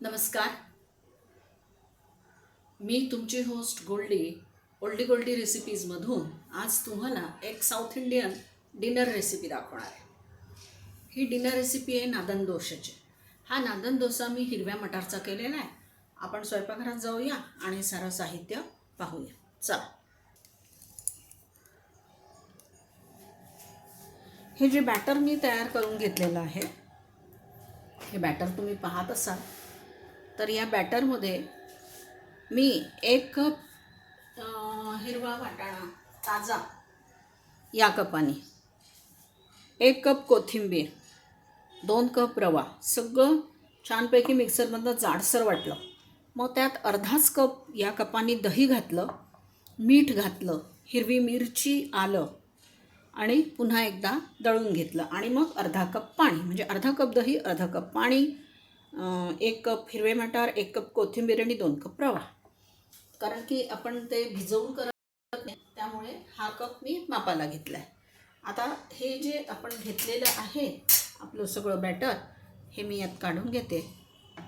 नमस्कार. मी तुमची होस्ट गोल्डी ओल्डी गोल्डी रेसिपीजमधून आज तुम्हाला एक साऊथ इंडियन डिनर रेसिपी दाखवणार आहे. ही डिनर रेसिपी आहे नादन दोशाची. हा नादन डोसा मी हिरव्या मटारचा केलेला आहे. आपण स्वयंपाकघरात जाऊया आणि सारं साहित्य पाहूया. चला. हे जे बॅटर मी तयार करून घेतलेलं आहे हे बॅटर तुम्ही पाहत असाल. तर या बॅटरमध्ये मी एक कप हिरवा वाटाणा ताजा या कपाने. एक कप कोथिंबीर दोन कप रवा सगळं छानपैकी मिक्सरमधनं जाडसर वाटलं. मग त्यात अर्धाच कप या कपाने दही घातलं मीठ घातलं हिरवी मिरची आलं आणि पुन्हा एकदा दळून घेतलं. आणि मग अर्धा कप पाणी म्हणजे अर्धा कप दही अर्धा कप पाणी एक कप हिरवे मटार एक कप कोथिंबीर आणि दोन कप रवा. कारण की आपण ते भिजवून करत नाही त्यामुळे हा कप मी मापाला घेतला आहे आता हे जे आपण घेतलेलं आहे आपलं सगळं बॅटर हे मी यात काढून घेते.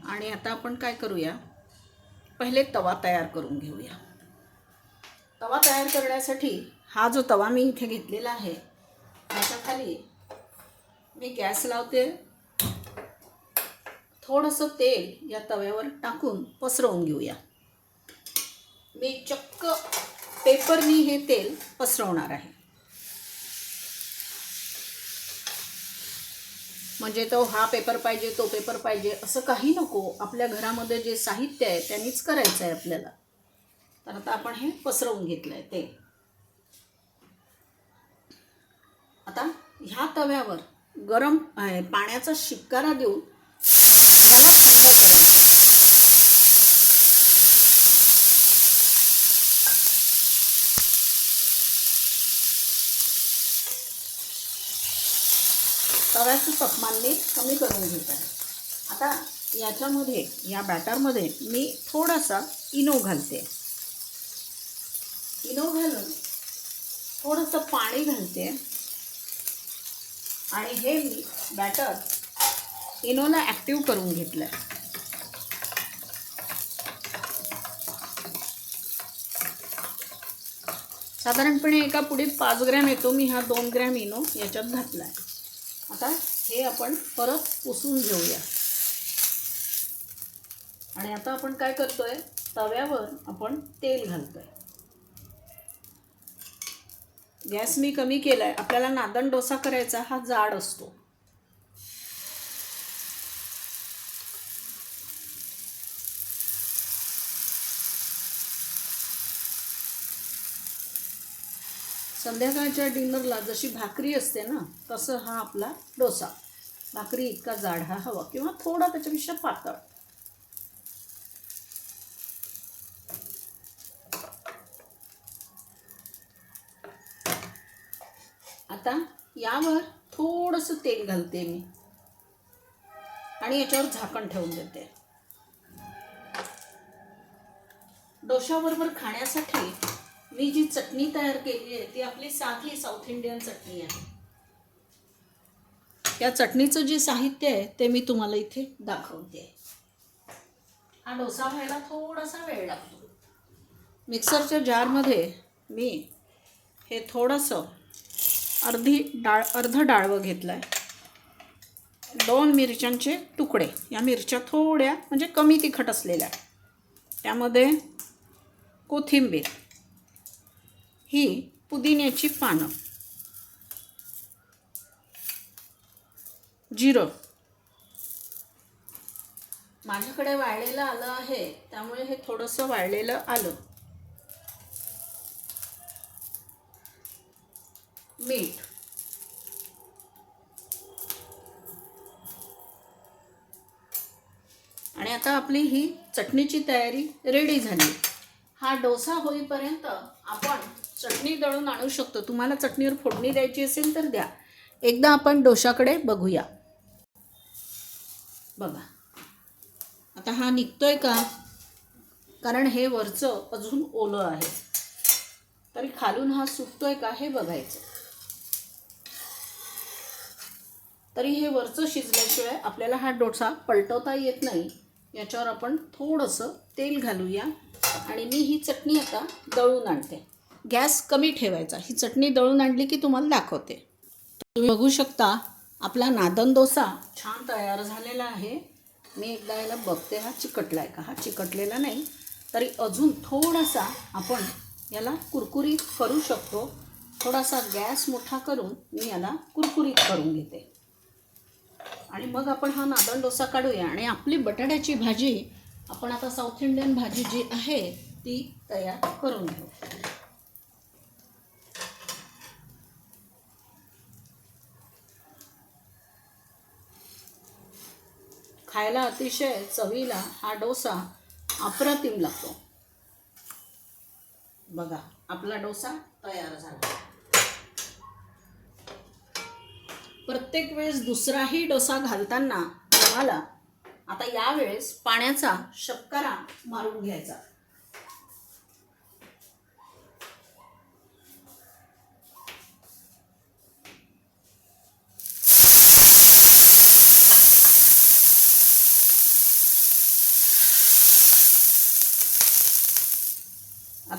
आणि आता आपण काय करूया? पहिले तवा तयार करून घेऊया. तवा तयार करण्यासाठी हा जो तवा मी इथे घेतलेला आहे त्याच्याखाली मी गॅस लावते. थोडंसं तेल या तव्यावर टाकून पसरवून घेऊया. मी चक्क पेपरनी हे तेल पसरवणार आहे. म्हणजे तो हा पेपर पाहिजे तो पेपर पाहिजे असं काही नको. आपल्या घरामध्ये जे साहित्य आहे त्यांनीच करायचं आहे आपल्याला. तर आता आपण हे पसरवून घेतलं आहे ते आता ह्या तव्यावर गरम पाण्याचा शिपकारा देऊन याला थंड करायचं तव्याचं तापमान मी कमी करून घेत आहे. आता याच्यामध्ये या बॅटरमध्ये मी थोडासा इनो घालते. इनो घालून थोडंसं पाणी घालते. आणि हे मी बॅटर इनोला ॲक्टिव्ह करून घेतलं आहे साधारणपणे एका पुढीत पाच ग्रॅम येतो. मी हा दोन ग्रॅम इनो याच्यात घातला आहे आता हे आपण परत पुसून घेऊया. आणि आता आपण काय करतोय? तव्यावर आपण तेल घालतोय. गॅस मी कमी केला आहे आपल्याला नादन डोसा करायचा हा जाड असतो. संध्याकाळच्या डिनरला जशी भाकरी असते ना तसं हा आपला डोसा. भाकरी इतका जाड हा हवा किंवा थोडा त्याच्यापेक्षा पातळ. आता यावर थोडंसं तेल घालते मी. आणि याच्यावर झाकण ठेवून देते. डोशाबरोबर खाण्यासाठी मी जी चटणी तयार केली आहे ती आपली साधी साऊथ इंडियन चटणी आहे. या चटणीचं जे साहित्य आहे ते मी तुम्हाला इथे दाखवते. हा डोसा व्हायला थोडासा वेळ लागतो. मिक्सरच्या जारमध्ये मी हे थोडंसं अर्धी डाळ अर्ध डाळवं घेतलं आहे दोन मिरच्यांचे तुकडे. या मिरच्या थोड्या म्हणजे कमी तिखट असलेल्या. त्यामध्ये कोथिंबीर. ही पुदिन्याची पानं. जिरं. माझ्याकडे वाळलेलं आलं आहे त्यामुळे हे थोडंसं वाळलेलं आलं. मीठ. आणि आता आपली ही चटणीची तयारी रेडी झाली. हा डोसा होईपर्यंत आपण चटणी दळून आणू शकतो. तुम्हाला चटणीवर फोडणी द्यायची असेल तर द्या. एकदा आपण डोशाकडे बघूया. बघा. आता हा निघतोय का? कारण हे वरचं अजून ओलं आहे. तरी खालून हा सुकतोय का हे बघायचं. तरी हे वरचं शिजल्याशिवाय आपल्याला हा डोसा पलटवता येत नाही. याच्यावर आपण थोडंसं तेल घालूया. आणि मी ही चटणी आता दळून आणते. गॅस कमी ठेवायचा. ही चटणी दळून आणली की तुम्हाला दाखवते. तुम्ही बघू शकता आपला नादन डोसा छान तयार झालेला आहे. मी एकदा याला बघते हा चिकटला आहे का? हा चिकटलेला नाही. तरी अजून थोडासा आपण याला कुरकुरीत करू शकतो. थोडासा गॅस मोठा करून मी याला कुरकुरीत करून घेते. आणि मग आपण हा नादन डोसा काढूया. आणि आपली बटाट्याची भाजी आपण आता साऊथ इंडियन भाजी जी आहे ती तयार करून घेऊ. खायला अतिशय चवीला हा डोसा अप्रतिम लागतो. बघा आपला डोसा तयार झाला. प्रत्येक वेळेस दुसराही डोसा घालताना तुम्हाला आता यावेळेस पाण्याचा शक्करा मारून घ्यायचा.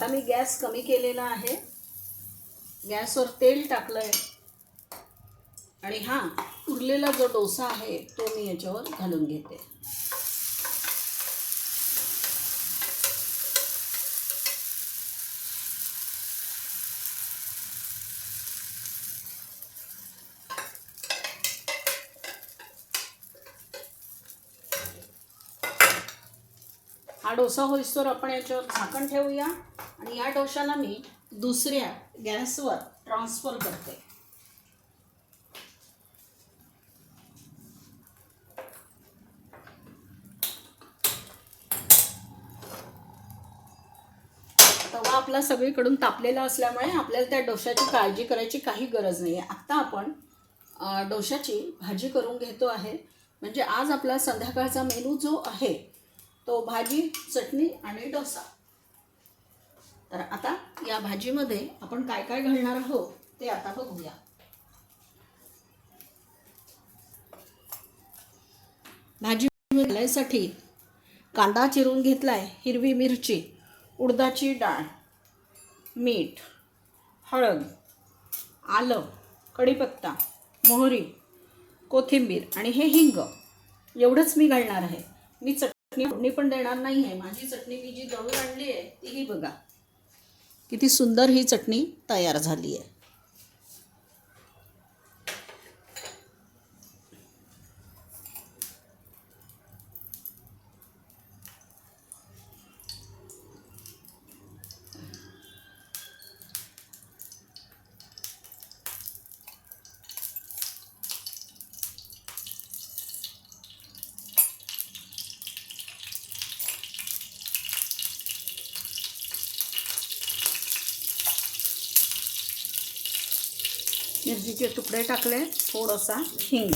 मी गॅस कमी केलेला आहे. गॅसवर तेल टाकलं आहे आणि हा उरलेला जो डोसा आहे तो मी याच्यावर घालून घेते. हा डोसा होईस्तोवर आपण याच्यावर झाकण ठेवूया. आणि या डोशाला मी दुसऱ्या गॅसवर ट्रान्सफर करते. तवा आपला सगळीकडून तापलेला असल्यामुळे आपल्याला त्या डोशाची काळजी करायची काही गरज नाही आहे आत्ता आपण डोशाची भाजी करून घेतो आहे. म्हणजे आज आपला संध्याकाळचा मेनू जो आहे तो भाजी चटणी आणि डोसा. तर आता या भाजीमध्ये आपण काय काय घालणार आहोत ते आता बघूया. भाजी घालायसाठी कांदा चिरून घेतलाय हिरवी मिरची उडदाची डाळ मीठ हळद आलं कढीपत्ता मोहरी कोथिंबीर आणि हे हिंग. एवढंच मी घालणार आहे. मी चटणी फोडणी पण देणार नाही आहे माझी चटणी मी जी दळून आणली आहे तीही बघा. किती सुंदर ही चटणी तयार झाली आहे. मिरचीचे तुकडे टाकले थोडासा हिंग.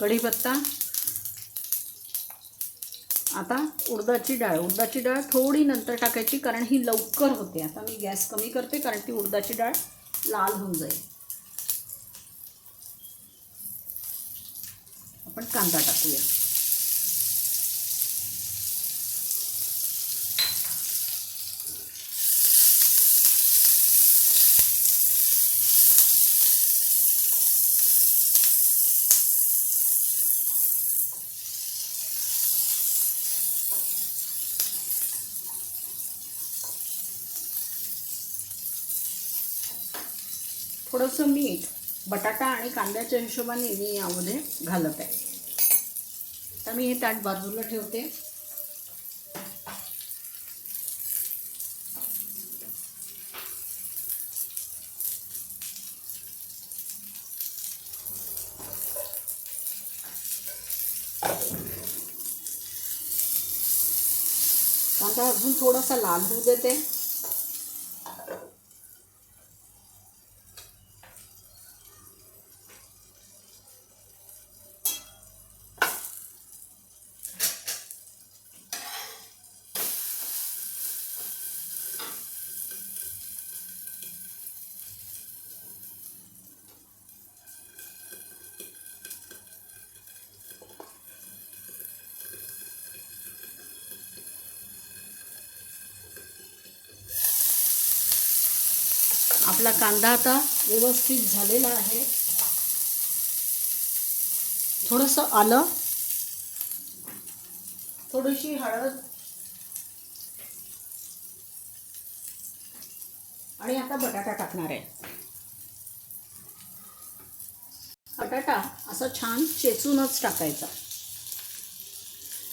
कढीपत्ता. आता उडदाची डाळ उडदाची डाळ थोडी नंतर टाकायची कारण ही लवकर होते. आता मी गॅस कमी करते कारण ती उडदाची डाळ लाल होऊन जाईल. आपण कांदा टाकूया. थोडंसं मीठ बटाटा आणि कांद्याच्या हिशोबाने मी यामध्ये घालत आहे. तर मी हे ताट बाजूला ठेवते. कांदा अजून थोडासा लाल होऊ देते. आपला कांदा आता व्यवस्थित झालेला आहे. थोडंसं आलं. थोडीशी हळद. आणि आता बटाटा टाकणार आहे. बटाटा असा छान चेचूनच टाकायचा.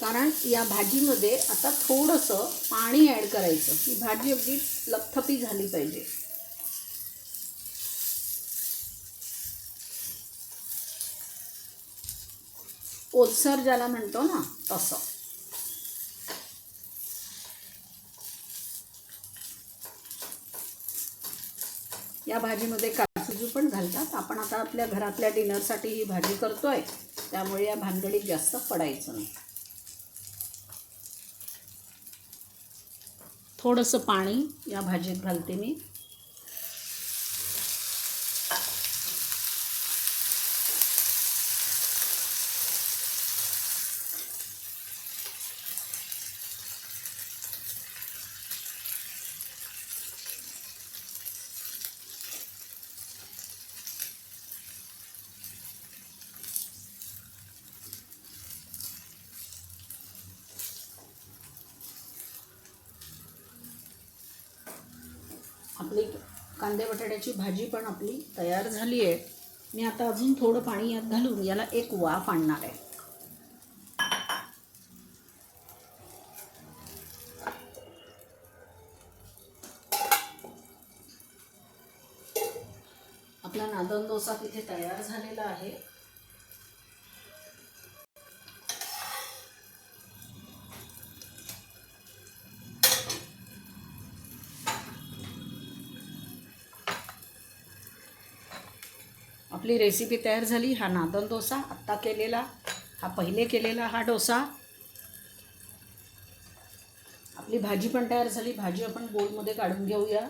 कारण या भाजीमध्ये आता थोडंसं पाणी ॲड करायचं. ही भाजी अगदी लपथपी झाली पाहिजे. ओलसर ज्याला म्हणतो ना तसं. या भाजीमध्ये काजू पण घालतात. आपण आता आपल्या घरातल्या डिनरसाठी ही भाजी करतोय. त्यामुळे या भानगडीत जास्त पडायचं नाही. थोडंसं पाणी या भाजीत घालते मी. आपली कांदे बटाट्याची भाजी पण आपली तयार झाली आहे मी आता अजून थोडं पाणी यात घालून याला एक वाफ आणणार आहे. आपला नादन डोसा तिथे तयार झालेला आहे. आपली रेसिपी तयार झाली. हा नादन डोसा आत्ता केलेला. हा पहिले केलेला हा डोसा. आपली भाजी पण तयार झाली. भाजी आपण बोलमध्ये काढून घेऊया.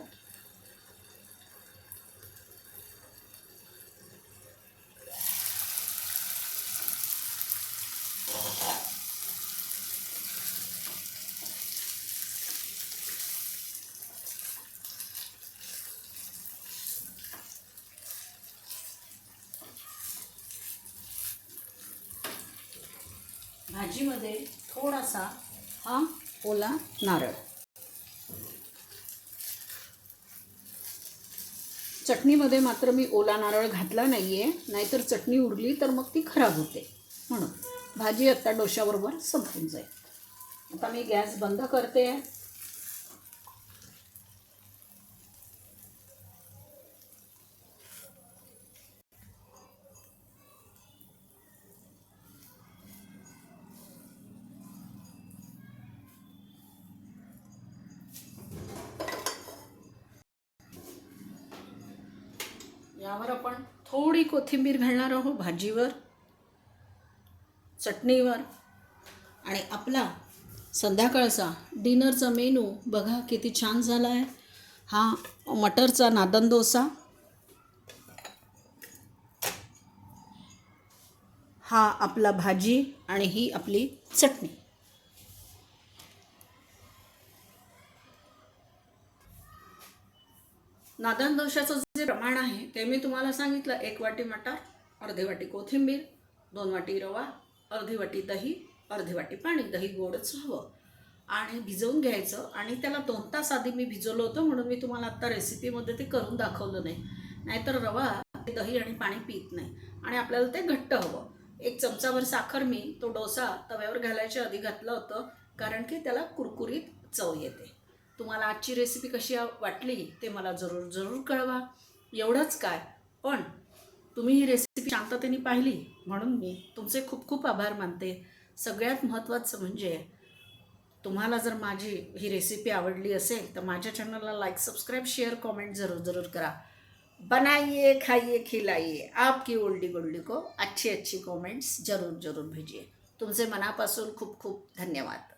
भाजीमध्ये थोडासा हा ओला नारळ. चटणीमध्ये मात्र मी ओला नारळ घातला नाही आहे नाहीतर चटणी उरली तर मग ती खराब होते. म्हणून भाजी आत्ता डोशाबरोबर संपून जाईल. आता मी गॅस बंद करते. यावर आपण थोडी कोथिंबीर घालणार आहोत भाजीवर चटणीवर. आणि आपला संध्याकाळचा डिनरचा मेनू बघा किती छान झाला आहे हा मटरचा नादन डोसा. हा आपला भाजी आणि ही आपली चटणी. नादन दोषाचं जे प्रमाण आहे ते मी तुम्हाला सांगितलं. एक वाटी मटार अर्धी वाटी कोथिंबीर दोन वाटी रवा अर्धी वाटी दही अर्धी वाटी पाणी. दही गोडच हवं आणि भिजवून घ्यायचं. आणि त्याला दोन तास आधी मी भिजवलं होतं म्हणून मी तुम्हाला आत्ता रेसिपीमध्ये ते करून दाखवलं नाही. नाहीतर रवा ते दही आणि पाणी पित नाही. आणि आपल्याला ते घट्ट हवं. एक चमचाभर साखर मी तो डोसा तव्यावर घालायच्या आधी घातलं होतं कारण की त्याला कुरकुरीत चव येते. तुम्हाला आजची रेसिपी कशी वाटली ते मला जरूर जरूर कळवा. एवढंच काय. पण तुम्ही ही रेसिपी शांततेने पाहिली म्हणून मी तुमचे खूप खूप आभार मानते. सगळ्यात महत्त्वाचं म्हणजे तुम्हाला जर माझी ही रेसिपी आवडली असेल तर माझ्या चॅनलला लाईक सबस्क्राईब शेअर कॉमेंट ज़रूर ज़रूर करा. बनाइए खाइए खिलाइए. आपकी ओल्डी गोल्डी को अच्छी अच्छी कमेंट्स जरूर जरूर भेजिए. तुमचे मनापासून खूप खूप धन्यवाद.